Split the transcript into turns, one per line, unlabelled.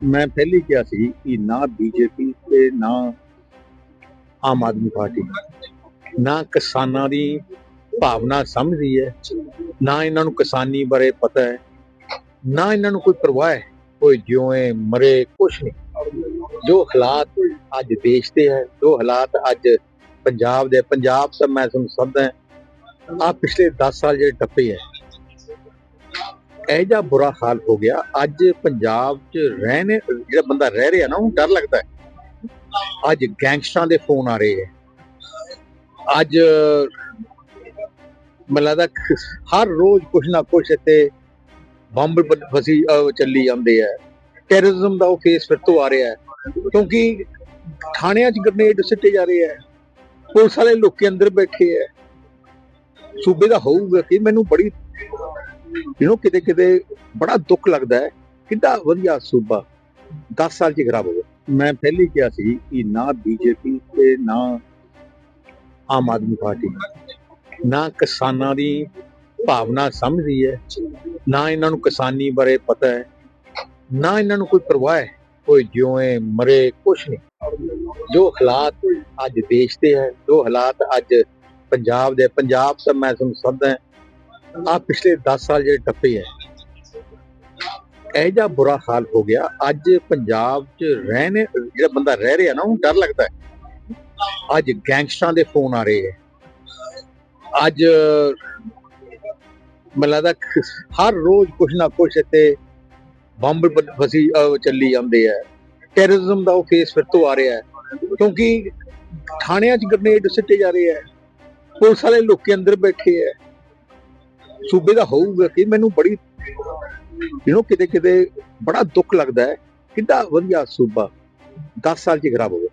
ਮੈਂ ਪਹਿਲੀ ਕਿਹਾ ਸੀ ਕਿ ਨਾ ਬੀਜੇਪੀ ਤੇ ਨਾ ਆਮ ਆਦਮੀ ਪਾਰਟੀ। ਨਾ ਕਿਸਾਨਾਂ ਦੀ ਭਾਵਨਾ ਸਮਝਦੀ ਹੈ, ਨਾ ਇਹਨਾਂ ਨੂੰ ਕਿਸਾਨੀ ਬਾਰੇ ਪਤਾ ਹੈ, ਨਾ ਇਹਨਾਂ ਨੂੰ ਕੋਈ ਪਰਵਾਹ ਹੈ, ਕੋਈ ਜਿਉਏ, ਮਰੇ, ਕੁਛ ਨਹੀਂ। ਜੋ ਹਾਲਾਤ ਅੱਜ ਦੇਸ਼ ਦੇ ਹੈ, ਜੋ ਹਾਲਾਤ ਅੱਜ ਪੰਜਾਬ ਦੇ ਪੰਜਾਬ ਤਾਂ ਮੈਂ ਤੁਹਾਨੂੰ ਸਮਝਦਾ ਆ ਪਿਛਲੇ 10 ਸਾਲ ਜਿਹੜੇ ਟੱਪੇ ਹੈ ਇਹ ਜਿਹਾ ਬੁਰਾ ਹਾਲ ਹੋ ਗਿਆ, ਅੱਜ ਪੰਜਾਬ 'ਚ ਰਹਿਣੇ, ਜਿਹੜਾ ਬੰਦਾ ਰਹਿ ਰਿਹਾ ਨਾ, ਉਹਨੂੰ ਡਰ ਲੱਗਦਾ ਹੈ। ਅੱਜ ਗੈਂਗਸਟਰਾਂ ਦੇ ਫੋਨ ਆ ਰਹੇ ਹੈ। ਅੱਜ ਮੈਨੂੰ ਲੱਗਦਾ ਹਰ ਰੋਜ਼ ਕੁਛ ਨਾ ਕੁਛ ਇੱਥੇ ਬੰਬ ਫਸੀ ਚੱਲੀ ਜਾਂਦੇ ਹੈ। ਟੈਰਰਿਜ਼ਮ ਦਾ ਉਹ ਕੇਸ ਫਿਰ ਤੋਂ ਆ ਰਿਹਾ ਹੈ। ਕਿਉਂਕਿ ਥਾਣਿਆਂ 'ਚ ਗ੍ਰਨੇਡ ਸਿੱਟੇ ਜਾ ਰਹੇ ਹੈ। ਪੁਲਿਸ ਵਾਲੇ ਲੋਕੀ ਅੰਦਰ ਬੈਠੇ ਹੈ। ਸੂਬੇ ਦਾ ਹੋਊਗਾ ਕਿ ਮੈਨੂੰ ਬੜੀ ਯੂ ਕਿਤੇ ਕਿਤੇ ਬੜਾ ਦੁੱਖ ਲੱਗਦਾ ਹੈ। ਕਿੰਨਾ ਵਧੀਆ ਸੂਬਾ। 10 ਸਾਲ ਚ ਖਰਾਬ ਹੋ ਗਿਆ। ਮੈਂ ਪਹਿਲੀ ਕਿਹਾ ਸੀ ਕਿ ਨਾ ਬੀਜੇਪੀ ਤੇ ਨਾ ਆਮ ਆਦਮੀ ਪਾਰਟੀ। ਨਾ ਕਿਸਾਨਾਂ ਦੀ ਭਾਵਨਾ ਸਮਝਦੀ ਹੈ। ਨਾ ਇਹਨਾਂ ਨੂੰ ਕਿਸਾਨੀ ਬਾਰੇ ਪਤਾ ਹੈ। ਨਾ ਇਹਨਾਂ ਨੂੰ ਕੋਈ ਪਰਵਾਹ ਹੈ। ਕੋਈ ਜਿਉਏ ਮਰੇ, ਕੁਛ ਨਹੀਂ। ਜੋ ਹਾਲਾਤ ਅੱਜ ਦੇਸ਼ ਦੇ ਹੈ, ਜੋ ਹਾਲਾਤ ਅੱਜ ਪੰਜਾਬ ਦੇ ਪੰਜਾਬ ਤਾਂ ਮੈਂ ਤੁਹਾਨੂੰ ਸਮਝਦਾ ਆ ਪਿਛਲੇ 10 ਸਾਲ ਜਿਹੜੇ ਟੱਪੇ ਹੈ ਇਹ ਜਿਹਾ ਬੁਰਾ ਹਾਲ ਹੋ ਗਿਆ। ਅੱਜ ਪੰਜਾਬ 'ਚ ਰਹਿਣੇ, ਜਿਹੜਾ ਬੰਦਾ ਰਹਿ ਰਿਹਾ ਨਾ, ਉਹਨੂੰ ਡਰ ਲੱਗਦਾ ਹੈ ਅੱਜ ਗੈਂਗਸਟਰਾਂ ਦੇ ਫੋਨ ਆ ਰਹੇ ਹੈ ਅੱਜ ਮੈਨੂੰ ਲੱਗਦਾ ਹਰ ਰੋਜ਼ ਕੁਛ ਨਾ ਕੁਛ ਇੱਥੇ ਬੰਬ ਫਸੀ ਚੱਲੀ ਜਾਂਦੇ ਹੈ ਟੈਰਰਿਜ਼ਮ ਦਾ ਉਹ ਕੇਸ ਫਿਰ ਤੋਂ ਆ ਰਿਹਾ ਹੈ ਕਿਉਂਕਿ ਥਾਣਿਆਂ 'ਚ ਗ੍ਰਨੇਡ ਸਿੱਟੇ ਜਾ ਰਹੇ ਹੈ ਪੁਲਿਸ ਵਾਲੇ ਲੋਕ ਅੰਦਰ ਬੈਠੇ ਹੈ ਸੂਬੇ ਦਾ ਹੋਊਗਾ ਕਿ ਮੈਨੂੰ ਬੜੀ ਯੂ ਕਿਤੇ ਕਿਤੇ ਬੜਾ ਦੁੱਖ ਲੱਗਦਾ ਹੈ। ਕਿੰਨਾ ਵਧੀਆ ਸੂਬਾ। 10 ਸਾਲ ਚ ਖਰਾਬ ਹੋ ਗਿਆ।